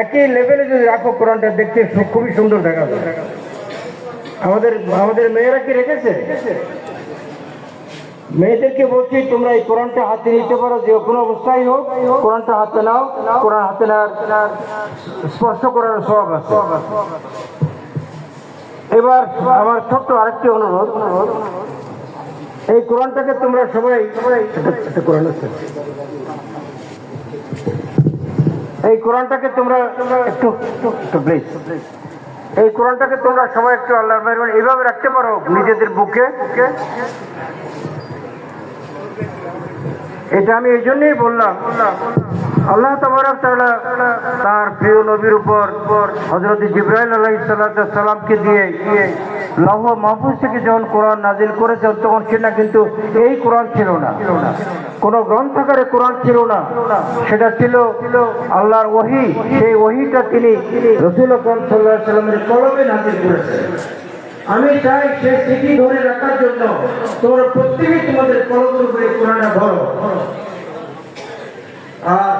একই লেভেলে যদি রাখো কোরআনটা দেখতে খুবই সুন্দর দেখা যায়। আমাদের আমাদের মেয়েরা কি রেখেছে? মেয়েদেরকে বলছি তোমরা এই কোরআনটা হাতে নিতে পারো যে কোনো অবস্থায় হোক কোরআনটা হাতে নাও কোরআন হাতে নেওয়ার স্পর্শ করার স্বভাব আছে। এবার আমার ছোট্ট আরেকটি অনুরোধ। অনুরোধ এই কোরআনটাকে তোমরা সবাই কোরআন আছে। এই কোরআনটাকে তোমরা একটু একটু প্লিজ এই কোরআনটাকে তোমরা সবাই একটু মেহরবানি এইভাবে রাখতে পারো নিজেদের বুকে। এটা আমি এই জন্যই বললাম, আল্লাহ তাবারক তাআলা তার প্রিয় নবীর উপর হযরত জিব্রাইল আলাইহিস সালামকে দিয়ে লৌহ মাহফুজ থেকে যখন কোরআন নাজিল করেছেন তখন সেটা কিন্তু এই কোরআন ছিল না। কোন গ্রন্থাগারে কোরআন ছিল না। সেটা ছিল আল্লাহর ওহি। সেই ওহিটা তিনি রসুল সাল্লামের কলমে নাজিল করেছেন। আমি চাই সেই স্মৃতি ধরে রাখার জন্য তোমরা প্রত্যেকেই তোমাদের কলমের উপরে কোরআনটা ধরো। আর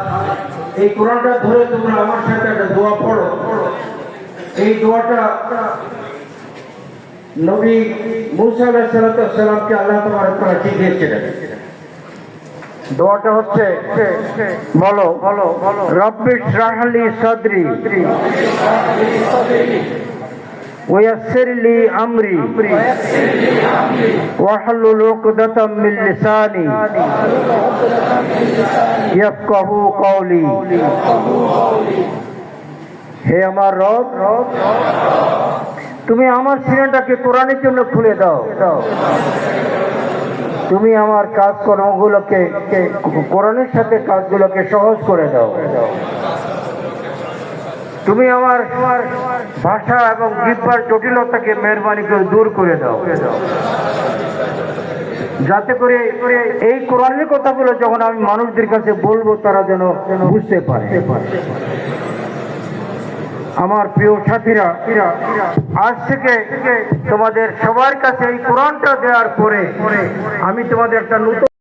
এই কোরআনটা ধরে তোমরা আমার সাথে একটা দোয়া পড়ো। এই দোয়াটা নবী মুসা আলাইসালামকে আল্লাহ তোমার করা শিখিয়েছিলেন দোয়াটা হচ্ছে বলো বলো বলো রব্বি শাহলি সদরি ويسر لي أمري واحلل عقدة من لساني يفقه قولي হে আমার রব তুমি আমার সিনেটাকে কোরআনের জন্য খুলে দাও। তুমি আমার কাজ কর্মগুলোকে কোরআনের সাথে কাজগুলোকে সহজ করে দাও। তুমি আমার ভাষা এবং জিব্বার জটিলতাকে মেহরবানি করে দূর করে দাও। যাতে করে এই কোরআনের কথাগুলো যখন আমি মানুষদের কাছে বলব, তারা যেন বুঝতে পারে। আমার প্রিয় সাথীরা, আজ থেকে তোমাদের সবার কাছে এই কোরআনটা দেওয়ার পরে আমি তোমাদের একটা নতুন